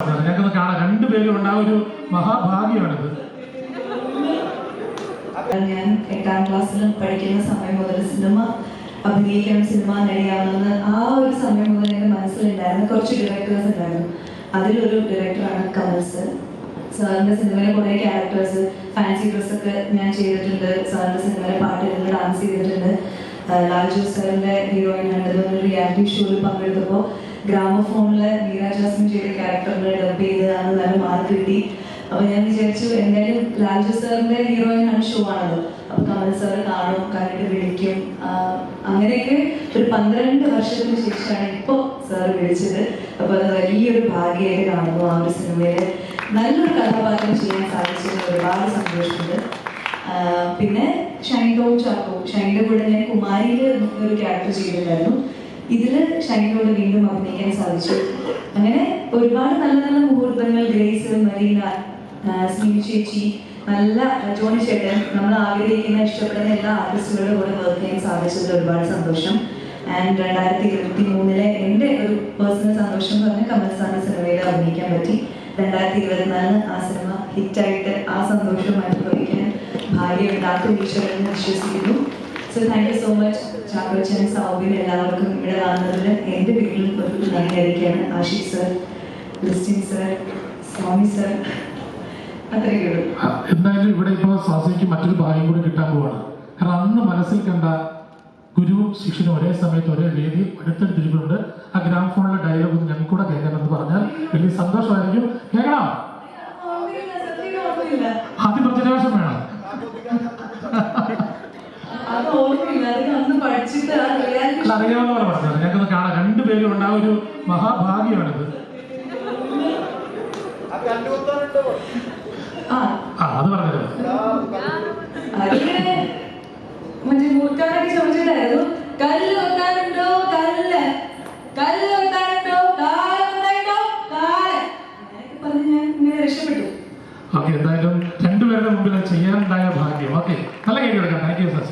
ഞങ്ങൾക്കൊന്ന് കാണാം രണ്ടുപേരും ഉണ്ടായ ഒരു മഹാഭാഗ്യമാണിത്. ഞാൻ എട്ടാം ക്ലാസ്സിലും പഠിക്കുന്ന സമയം മുതൽ സിനിമ അഭിനയിക്കണം സിനിമ നടിയാണെന്ന് ആ ഒരു സമയം മുതൽ എന്റെ മനസ്സിലുണ്ടായിരുന്ന കുറച്ച് ഡയറക്ടേഴ്സ് ഉണ്ടായിരുന്നു. അതിലൊരു ഡയറക്ടറാണ് കമൽ സർ. സാറിന്റെ സിനിമയിലെ കുറേ ക്യാരക്ടേഴ്സ് ഫാൻസി ഡ്രസ്സൊക്കെ ഞാൻ ചെയ്തിട്ടുണ്ട്. സാറിന്റെ സിനിമയിലെ പാട്ടിരുന്ന് ഡാൻസ് ചെയ്തിട്ടുണ്ട്. ലാൽജു ഹീറോയിൻ ആയിട്ട് ഒരു റിയാലിറ്റി ഷോയിൽ പങ്കെടുത്തപ്പോൾ ഗ്രാമഫോണിൽ മീരാ ജാസ്മിൻ ചെയ്ത ക്യാരക്ടറിനെ ഡബ് ചെയ്തതാണ് നല്ല മാർക്ക് കിട്ടി. അപ്പൊ ഞാൻ വിചാരിച്ചു എന്തായാലും ലാൽജു ഹീറോയിൻ ആണ് ഷോ ആണല്ലോ അപ്പൊ കമൽ സാറ് കാണും കണ്ടിട്ട് വിളിക്കും. അങ്ങനെയൊക്കെ ഒരു പന്ത്രണ്ട് വർഷത്തിന് ശേഷമാണ് ഇപ്പോ സാർ വിളിച്ചത്. അപ്പൊ അത് വലിയൊരു ഭാഗ്യമായിട്ട് കാണുന്നു ആ ഒരു സിനിമയിൽ നല്ലൊരു കഥാപാത്രം ചെയ്യാൻ സാധിച്ചതിൽ ഒരുപാട് സന്തോഷമുണ്ട്. പിന്നെ ഷൈൻ ടോം ചാക്കോ. ഷൈന്റെ കൂടെ ഞാൻ കുമാരിയിൽ ഒരു ക്യാരക്ടർ ചെയ്തിട്ടുണ്ടായിരുന്നു. ഇതിൽ ഷൈൻഡോട് വീണ്ടും അഭിനയിക്കാൻ സാധിച്ചു. അങ്ങനെ ഒരുപാട് നല്ല നല്ല മുഹൂർത്തങ്ങൾ ഗ്രേസ് മരീന സ്മിനി ചേച്ചി നല്ല ജോണി ചേട്ടൻ നമ്മൾ ആഗ്രഹിക്കുന്ന ഇഷ്ടപ്പെടുന്ന എല്ലാ ആർട്ടിസ്റ്റുകളുടെ കൂടെ വർക്ക് ചെയ്യാൻ സാധിച്ചതിൽ ഒരുപാട് സന്തോഷം. ആൻഡ് രണ്ടായിരത്തി ഇരുപത്തി മൂന്നിലെ എന്റെ ഒരു പേഴ്സണൽ സന്തോഷം എന്ന് പറഞ്ഞാൽ കമൽസാന സിനിമയിൽ അഭിനയിക്കാൻ പറ്റി. രണ്ടായിരത്തി ഇരുപത്തിനാലിന് ആ സിനിമ ഹിറ്റായിട്ട് ആ സന്തോഷം അനുഭവിക്കാൻ ഭാര്യ ഉണ്ടാക്കും ഈശ്വരൻ വിശ്വസിക്കുന്നു so thank you so much ചാക്കോച്ചനും സൗബിനും എല്ലാവർക്കും ഇവിടെ വന്നതിൽ എന്റെ വീട്ടിൽ ഒരു നന്ദിയായിരിക്കുകയാണ് Ashiq sir Christin sir Swami sir എന്തായാലും ഇവിടെ ഇപ്പോൾ സ്വാസിക്ക് മറ്റൊരു ഭാഗ്യം കൂടി കിട്ടാൻ പോവാണ്. കാരണം അന്ന് മനസ്സിൽ കണ്ട ഗുരുവും ശിഷ്യനും ഒരേ സമയത്ത് ഒരേ വേദി അടുത്തടുത്തിരിക്കുന്നുണ്ട് ആ ഗ്രാമഫോണിലെ ഡയലോഗ് ഞങ്ങൾക്ക് കൂടെ കേൾക്കണമെന്ന് പറഞ്ഞാൽ വലിയ സന്തോഷമായിരിക്കും. കേൾക്കണം. അതിപ്രചരാശം വേണം. അത് കാണാം രണ്ടുപേരും ഉണ്ടായ ഒരു മഹാഭാഗ്യമാണിത് ആ അത് പറഞ്ഞ് രക്ഷപ്പെട്ടു. എന്തായാലും രണ്ടുപേരുടെ മുമ്പിൽ ചെയ്യാനുണ്ടായ ഭാഗ്യം ഓക്കെ നല്ല കൈ കൊടുക്കാം താങ്ക് യു സർ